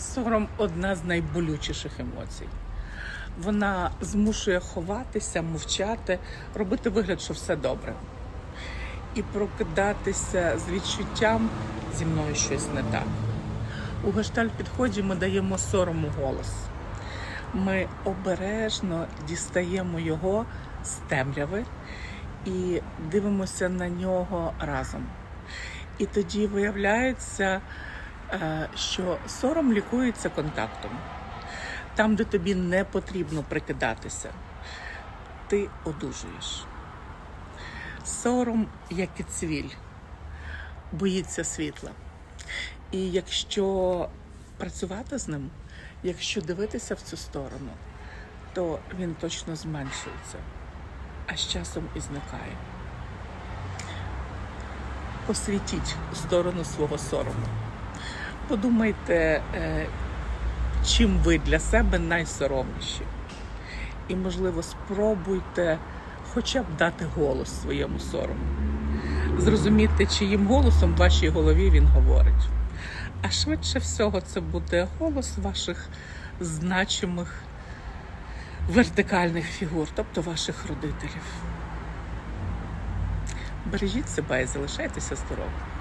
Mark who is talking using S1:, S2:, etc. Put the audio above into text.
S1: Сором одна з найболючіших емоцій. Вона змушує ховатися, мовчати, робити вигляд, що все добре. І прокидатися з відчуттям зі мною щось не так. У гештальт-підході ми даємо сорому голос. Ми обережно дістаємо його з темряви і дивимося на нього разом. І тоді виявляється, що сором лікується контактом. Там, де тобі не потрібно прикидатися, ти одужуєш. Сором, як і цвіль, боїться світла. І якщо працювати з ним, якщо дивитися в цю сторону, то він точно зменшується, а з часом і зникає. Посвітіть сторону свого сорому. Подумайте, е, чим ви для себе найсоромніші. І, можливо, спробуйте хоча б дати голос своєму сорому. Зрозуміти, чиїм голосом в вашій голові він говорить. А швидше всього це буде голос ваших значимих вертикальних фігур, тобто ваших родителів. Бережіть себе і залишайтеся здоровими.